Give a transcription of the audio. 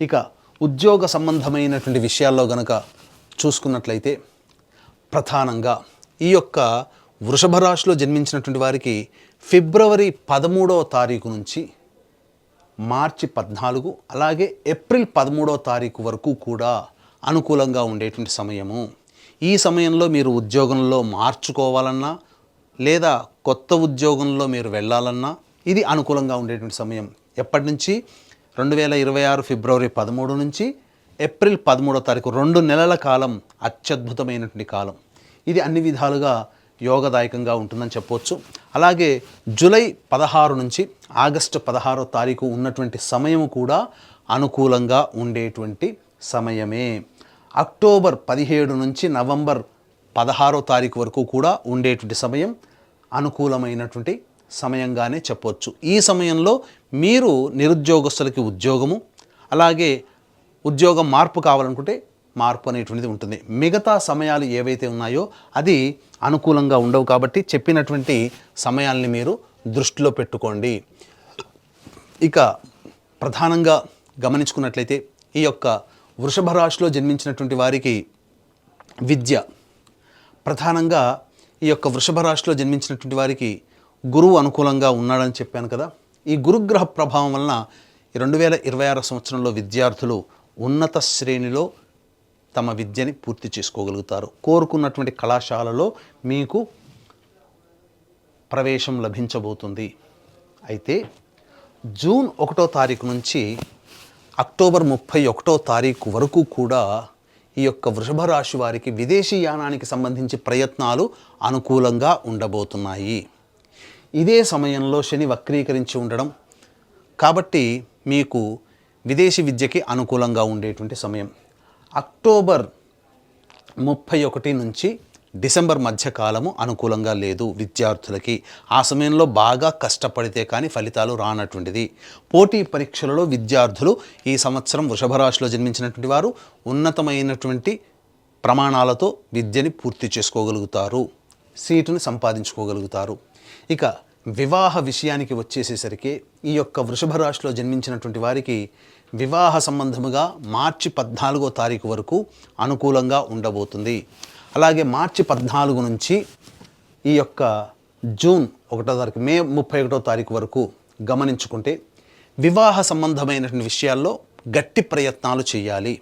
ఇక ఉద్యోగ సంబంధమైనటువంటి విషయాల్లో గనక చూసుకున్నట్లయితే ప్రధానంగా ఈ యొక్క వృషభ రాశిలో జన్మించినటువంటి వారికి ఫిబ్రవరి పదమూడవ తారీఖు నుంచి మార్చి పద్నాలుగు అలాగే ఏప్రిల్ పదమూడవ తారీఖు వరకు కూడా అనుకూలంగా ఉండేటువంటి సమయము. ఈ సమయంలో మీరు ఉద్యోగంలో మార్చుకోవాలన్నా లేదా కొత్త ఉద్యోగంలో మీరు వెళ్ళాలన్నా ఇది అనుకూలంగా ఉండేటువంటి సమయం. ఎప్పటి నుంచి? రెండు వేల ఇరవై ఆరు ఫిబ్రవరి పదమూడు నుంచి ఏప్రిల్ పదమూడో తారీఖు రెండు నెలల కాలం అత్యద్భుతమైనటువంటి కాలం. ఇది అన్ని విధాలుగా యోగదాయకంగా ఉంటుందని చెప్పవచ్చు అలాగే జూలై పదహారు నుంచి ఆగస్టు పదహారో తారీఖు ఉన్నటువంటి సమయం కూడా అనుకూలంగా ఉండేటువంటి సమయమే. అక్టోబర్ పదిహేడు నుంచి నవంబర్ పదహారో తారీఖు వరకు కూడా ఉండేటువంటి సమయం అనుకూలమైనటువంటి సమయంగానే చెప్పవచ్చు ఈ సమయంలో మీరు నిరుద్యోగస్తులకి ఉద్యోగము అలాగే ఉద్యోగం మార్పు కావాలనుకుంటే మార్పు అనేటువంటిది ఉంటుంది. మిగతా సమయాలు ఏవైతే ఉన్నాయో అది అనుకూలంగా ఉండవు కాబట్టి చెప్పినటువంటి సమయాల్ని మీరు దృష్టిలో పెట్టుకోండి. ఇక ప్రధానంగా గమనించుకున్నట్లయితే ఈ యొక్క వృషభ రాశిలో జన్మించినటువంటి వారికి విద్య. ప్రధానంగా ఈ యొక్క వృషభ రాశిలో జన్మించినటువంటి వారికి గురువు అనుకూలంగా ఉన్నాడని చెప్పాను కదా ఈ గురుగ్రహ ప్రభావం వలన రెండు వేల ఇరవై ఆరు సంవత్సరంలో విద్యార్థులు ఉన్నత శ్రేణిలో తమ విద్యని పూర్తి చేసుకోగలుగుతారు. కోరుకున్నటువంటి కళాశాలలో మీకు ప్రవేశం లభించబోతుంది. అయితే జూన్ ఒకటో తారీఖు నుంచి అక్టోబర్ ముప్పై ఒకటో తారీఖు వరకు కూడా ఈ యొక్క వృషభ రాశి వారికి విదేశీ యానానికి సంబంధించి ప్రయత్నాలు అనుకూలంగా ఉండబోతున్నాయి. ఇదే సమయంలో శని వక్రీకరించి ఉండడం కాబట్టి మీకు విదేశీ విద్యకి అనుకూలంగా ఉండేటువంటి సమయం. అక్టోబర్ ముప్పై ఒకటి నుంచి డిసెంబర్ మధ్యకాలము అనుకూలంగా లేదు విద్యార్థులకి. ఆ సమయంలో బాగా కష్టపడితే కానీ ఫలితాలు రానటువంటిది. పోటీ పరీక్షలలో విద్యార్థులు ఈ సంవత్సరం వృషభ రాశిలో జన్మించినటువంటి వారు ఉన్నతమైనటువంటి ప్రమాణాలతో విద్యని పూర్తి చేసుకోగలుగుతారు. సీటుని సంపాదించుకోగలుగుతారు. ఇక వివాహ విషయానికి వచ్చేసేసరికి ఈ యొక్క వృషభ రాశిలో జన్మించినటువంటి వారికి వివాహ సంబంధముగా మార్చి పద్నాలుగో తారీఖు వరకు అనుకూలంగా ఉండబోతుంది. అలాగే మార్చి పద్నాలుగు నుంచి ఈ యొక్క జూన్ ఒకటో తారీఖు మే ముప్పై ఒకటో తారీఖు వరకు గమనించుకుంటే వివాహ సంబంధమైనటువంటి విషయాల్లో గట్టి ప్రయత్నాలు చేయాలి.